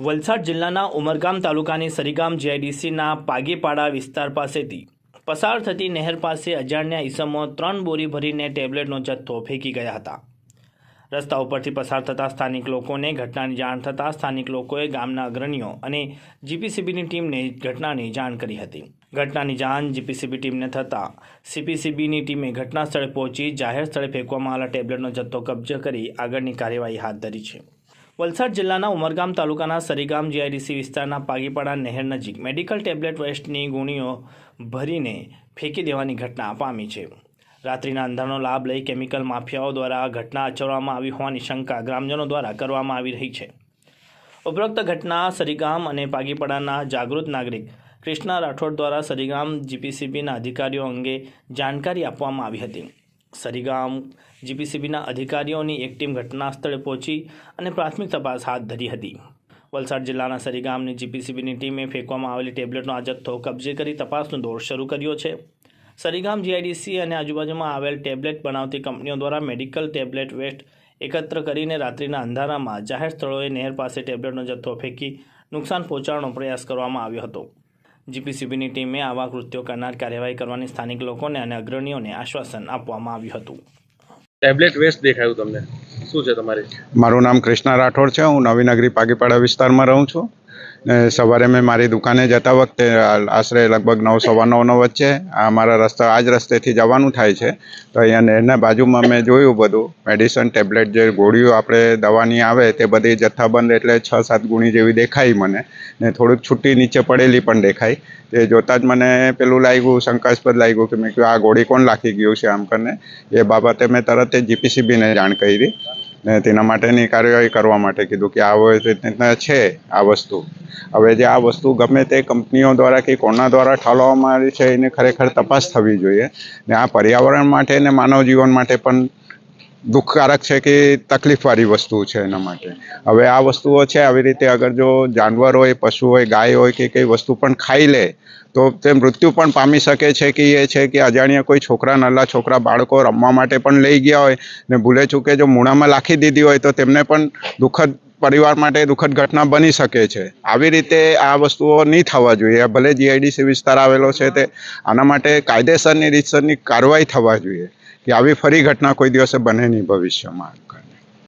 વલસાડ જિલ્લાના ઉમરગામ તાલુકાની સરીગામ જીઆઈડીસીના પાગીપાડા વિસ્તાર પાસેથી પસાર થતી નહેર પાસે અજાણ્યા ઈસમો ત્રણ બોરી ભરીને ટેબ્લેટનો જથ્થો ફેંકી ગયા હતા. રસ્તા ઉપરથી પસાર થતા સ્થાનિક લોકોને ઘટનાની જાણ થતાં સ્થાનિક લોકોએ ગામના અગ્રણીઓ અને જીપીસીબીની ટીમને ઘટનાની જાણ કરી હતી. ઘટનાની જાણ જીપીસીબી ટીમને થતાં સીપીસીબીની ટીમે ઘટના સ્થળે પહોંચી જાહેર સ્થળે ફેંકવામાં આવેલા ટેબ્લેટનો જથ્થો કબજે કરી આગળની કાર્યવાહી હાથ ધરી છે. વલસાડ જિલ્લાના ઉમરગામ તાલુકાના સરીગામ જીઆઈડીસી વિસ્તારના પાગીપાડા નહેર નજીક મેડિકલ ટેબ્લેટ વેસ્ટની ગુણીઓ ભરીને ફેંકી દેવાની ઘટના પામી છે. રાત્રિના અંધારનો લાભ લઈ કેમિકલ માફિયાઓ દ્વારા ઘટના આચરવામાં આવી હોવાની શંકા ગ્રામજનો દ્વારા કરવામાં આવી રહી છે. ઉપરોક્ત ઘટના સરીગામ અને પાગીપાડાના જાગૃત નાગરિક કૃષ્ણા રાઠોડ દ્વારા સરીગામ જીપીસીબીના અધિકારીઓ અંગે જાણકારી આપવામાં આવી હતી. સરીગામ, જીપીસીબીના અધિકારીઓની એક ટીમ ઘટના સ્થળે પહોંચી અને પ્રાથમિક તપાસ હાથ ધરી હતી. વલસાડ જિલ્લાના સરીગામની જીપીસીબીની ટીમે ફેંકવામાં આવેલી ટેબ્લેટનો આ જથ્થો કબજે કરી તપાસનો દોર શરૂ કર્યો છે. સરીગામ જીઆઈડીસી અને આજુબાજુમાં આવેલ ટેબ્લેટ બનાવતી કંપનીઓ દ્વારા મેડિકલ ટેબ્લેટ વેસ્ટ એકત્ર કરીને રાત્રિના અંધારામાં જાહેર સ્થળોએ નહેર પાસે ટેબ્લેટનો જથ્થો ફેંકી નુકસાન પહોંચાડવાનો પ્રયાસ કરવામાં આવ્યો હતો. જીપીસીબીની ટીમે આવા કૃત્યો કરનાર કાર્યવાહી કરવાની સ્થાનિક લોકોને અને અગ્રણીઓને આશ્વાસન આપવામાં આવ્યું હતું. ટેબ્લેટ વેસ્ટ દેખાયું તમને? શું છે તમારી? મારું નામ કૃષ્ણા રાઠોડ છે. હું નવીનગરી પાગીપાડા વિસ્તારમાં રહું છું. ને સવારે મેં મારી દુકાને જતા વખતે આશરે લગભગ નવ, સવા નવનો વચ્ચે આ મારા રસ્તા આ જ રસ્તેથી જવાનું થાય છે. તો અહીંયા નહેરના બાજુમાં મેં જોયું બધું. મેડિસન ટેબ્લેટ જે ગોળીઓ આપણે દવાની આવે તે બધી જથ્થાબંધ એટલે છ, સાત ગુણી જેવી દેખાઈ મને. ને થોડીક છૂટી નીચે પડેલી પણ દેખાઈ તે જોતાં જ મને પેલું લાગ્યું, શંકાસ્પદ લાગ્યું કે મેં કહ્યું આ ગોળી કોણ લાખી ગયું છે આમ કરીને? એ બાબતે મેં તરત જ જીપીસીબીને જાણ કરી. ને તેના માટેની કાર્યવાહી કરવા માટે કીધું કે આ રીતના છે, આ વસ્તુ. હવે જે આ વસ્તુ ગમે તે કંપનીઓ દ્વારા કે કોના દ્વારા ઠાલવવામાં આવી છે, એની ખરેખર તપાસ થવી જોઈએ. ને આ પર્યાવરણ માટે ને માનવ જીવન માટે પણ દુઃખકારક છે કે તકલીફવાળી વસ્તુ છે એના માટે. હવે આ વસ્તુઓ છે, આવી રીતે અગર જો જાનવર હોય, પશુ હોય, ગાય હોય કે કઈ વસ્તુ પણ ખાઈ લે, તો તે મૃત્યુ પણ પામી શકે છે કે એ છે કે અજાણ્યા કોઈ છોકરા, નલ્લા છોકરા, બાળકો રમવા માટે પણ લઈ ગયા હોય ને ભૂલે ચૂકે જો મૂણામાં લાખી દીધી હોય, તો તેમને પણ દુઃખદ પરિવાર માટે દુઃખદ ઘટના બની શકે છે. આવી રીતે આ વસ્તુઓ નહીં થવા જોઈએ. ભલે જીઆઈડીસી વિસ્તાર આવેલો છે તે, આના માટે કાયદેસરની રીતસરની કાર્યવાહી થવા જોઈએ. કે આવી ફરી ઘટના કોઈ દિવસે બને નહીં ભવિષ્યમાં